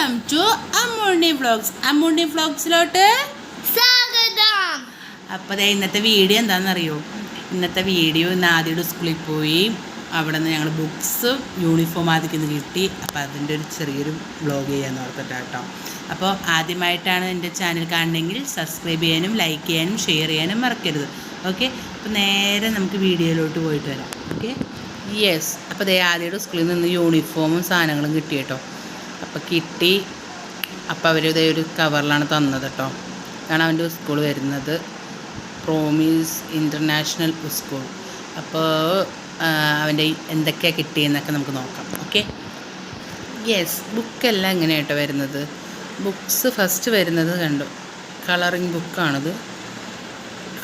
Welcome to Ammooni vlogs Ammooni വ്ളോഗ്സിലോട്ട് സ്വാഗതം. അപ്പോൾ ദേ ഇന്നത്തെ വീഡിയോ എന്താണെന്നറിയോ? ഇന്നത്തെ വീഡിയോ ഇന്ന് ആദ്യയുടെ സ്കൂളിൽ പോയി. അവിടെ നിന്ന് ഞങ്ങൾ ബുക്സ് യൂണിഫോം ആദ്യം കിട്ടി. അപ്പോൾ അതിന്റെ ഒരു ചെറിയൊരു വ്ളോഗ് ചെയ്യാൻ ഓർത്തിട്ട് കേട്ടോ. അപ്പോൾ ആദ്യമായിട്ടാണ് എന്റെ ചാനൽ കാണണമെങ്കിൽ സബ്സ്ക്രൈബ് ചെയ്യാനും ലൈക്ക് ചെയ്യാനും ഷെയർ ചെയ്യാനും മറക്കരുത്. ഓക്കെ അപ്പോൾ നേരെ നമുക്ക് വീഡിയോയിലോട്ട് പോയിട്ട് വരാം. ഓക്കെ യെസ് അപ്പോൾ ദേ ആദ്യയുടെ സ്കൂളിൽ നിന്ന് യൂണിഫോമും സാധനങ്ങളും കിട്ടി കേട്ടോ. അപ്പോൾ കിട്ടി. അപ്പോൾ അവർ ഇതേ ഒരു കവറിലാണ് തന്നത് കേട്ടോ കാരണം അവന്റെ സ്കൂൾ വരുന്നത്. പ്രോമീസ് ഇന്റർനാഷണൽ സ്കൂൾ അപ്പോൾ അവന്റെ എന്തൊക്കെയാണ് കിട്ടിയെന്നൊക്കെ നമുക്ക് നോക്കാം. ഓക്കെ യെസ് ബുക്കെല്ലാം എങ്ങനെയായിട്ടോ വരുന്നത്? ബുക്സ് ഫസ്റ്റ് വരുന്നത് കണ്ടു. കളറിങ് ബുക്കാണത്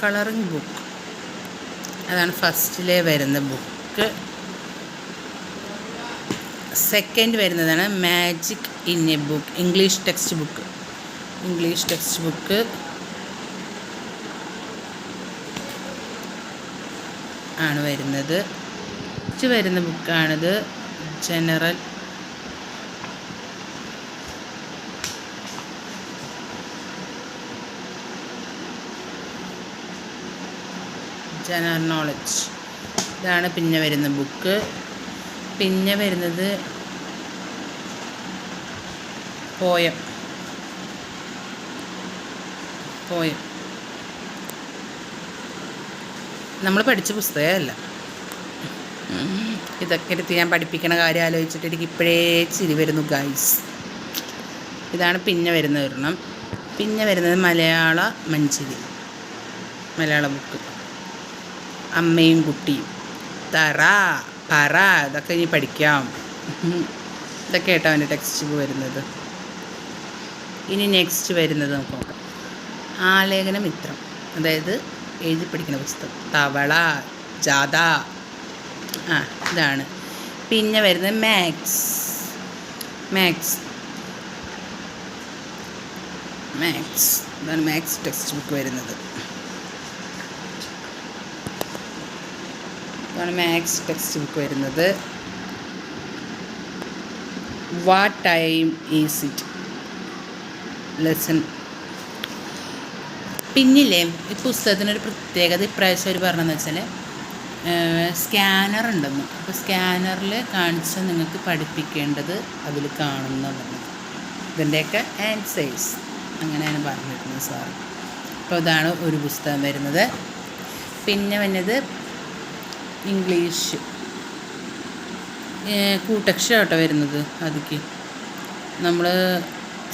കളറിങ് ബുക്ക് അതാണ് ഫസ്റ്റിലെ വരുന്ന ബുക്ക് സെക്കൻഡ് വരുന്നതാണ് magic in a book English text book English text book ആണ് വരുന്നത്. ഇത് വരുന്ന ബുക്കാണിത് ജനറൽ ജനറൽ നോളജ് ഇതാണ് പിന്നെ വരുന്ന ബുക്ക് പിന്നെ വരുന്നത് പോയം. പോയം. നമ്മൾ പഠിച്ച പുസ്തകമല്ല. ഇതൊക്കെ എടുത്ത് ഞാൻ പഠിപ്പിക്കണ കാര്യം ആലോചിച്ചിട്ട് എനിക്ക് ഇപ്പോഴേ ചിരി വരുന്നു ഗൈസ് ഇതാണ് പിന്നെ വരുന്ന ഒരെണ്ണം. പിന്നെ വരുന്നത് മലയാള മഞ്ചരി മലയാള ബുക്ക്. അമ്മയും കുട്ടിയും. തറ. പറ ഇതൊക്കെ ഇനി പഠിക്കാം. ഇതൊക്കെ കേട്ടോ അവന്റെ ടെക്സ്റ്റ് വരുന്നത്. ഇനി നെക്സ്റ്റ് വരുന്നത് നമുക്ക് നോക്കാം. ആലേഖന മിത്രം അതായത് എഴുതി പഠിക്കുന്ന പുസ്തകം. തവള ജാഥ ആ ഇതാണ്. പിന്നെ വരുന്നത് മാത്സ് മാത്സ് മാത്സ് ഇതാണ് മാത്സ് ടെക്സ്റ്റ് ബുക്ക് വരുന്നത്. ഇതാണ് മാത്സ് ടെക്സ്റ്റ് ബുക്ക് വരുന്നത്. What time is it lesson പിന്നില്ലേ ഈ പുസ്തകത്തിനൊരു പ്രത്യേകത ഇപ്രാവശ്യം അവർ പറഞ്ഞതെന്ന് വെച്ചാൽ സ്കാനർ ഉണ്ടെന്ന്. അപ്പോൾ സ്കാനറിൽ കാണിച്ച് നിങ്ങൾക്ക് പഠിപ്പിക്കേണ്ടത് അതിൽ കാണുന്നതാണ്. ഇതിന്റെയൊക്കെ ആൻസേഴ്സ് അങ്ങനെയാണ് പറഞ്ഞിരുന്നത് സാർ അപ്പോൾ ഇതാണ് ഒരു പുസ്തകം വരുന്നത്. പിന്നെ വന്നത് ഇംഗ്ലീഷ്. കൂട്ടക്ഷരം കേട്ടോ വരുന്നത് അതിക്ക്. നമ്മൾ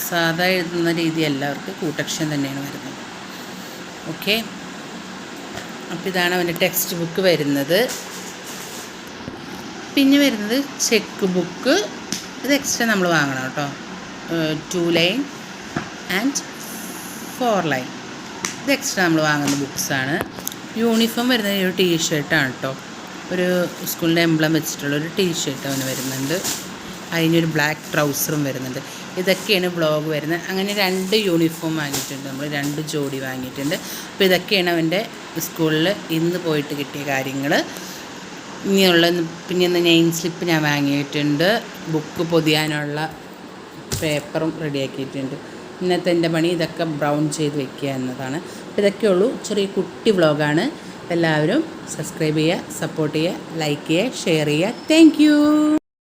സാധാ എഴുതുന്ന രീതി എല്ലാവർക്കും കൂട്ടക്ഷരം തന്നെയാണ് വരുന്നത്. ഓക്കെ? അപ്പോൾ ഇതാണ് അവന്റെ ടെക്സ്റ്റ് ബുക്ക് വരുന്നത്. പിന്നെ വരുന്നത് ചെക്ക് ബുക്ക്. ഇത് എക്സ്ട്രാ നമ്മൾ വാങ്ങണം കേട്ടോ. Two line and four line. ഇത് എക്സ്ട്രാ നമ്മൾ വാങ്ങുന്ന ബുക്സാണ്. യൂണിഫോം വരുന്നത് ഒരു ടീ ഷർട്ടാണ് കേട്ടോ. ഒരു സ്കൂളിന്റെ എംബ്ലം വെച്ചിട്ടുള്ള ഒരു ടീ ഷർട്ട് അവന് വരുന്നുണ്ട്. അതിനൊരു ബ്ലാക്ക് ട്രൗസറും വരുന്നുണ്ട്. ഇതൊക്കെയാണ് ബ്ലോഗ് വരുന്നത്. അങ്ങനെ രണ്ട് യൂണിഫോം വാങ്ങിയിട്ടുണ്ട്. നമ്മൾ രണ്ട് ജോഡി വാങ്ങിയിട്ടുണ്ട്. അപ്പോൾ ഇതൊക്കെയാണ് അവന്റെ സ്കൂളിൽ ഇന്ന് പോയിട്ട് കിട്ടിയ കാര്യങ്ങൾ ഇനിയുള്ള പിന്നെ ഇന്ന് നെയിം സ്ലിപ്പ് ഞാൻ വാങ്ങിയിട്ടുണ്ട്. ബുക്ക് പൊതിയാനുള്ള പേപ്പറും റെഡിയാക്കിയിട്ടുണ്ട്. ഇന്നത്തെ എന്റെ പണി ഇതൊക്കെ ബ്രൗൺ ചെയ്ത് വെക്കുക എന്നതാണ്. അപ്പോൾ ഇതൊക്കെയുള്ളൂ. ചെറിയ കുട്ടി വ്ളോഗാണ്. എല്ലാവരും സബ്സ്ക്രൈബ് ചെയ്യുക സപ്പോർട്ട് ചെയ്യുക ലൈക്ക് ചെയ്യുക ഷെയർ ചെയ്യുക. താങ്ക്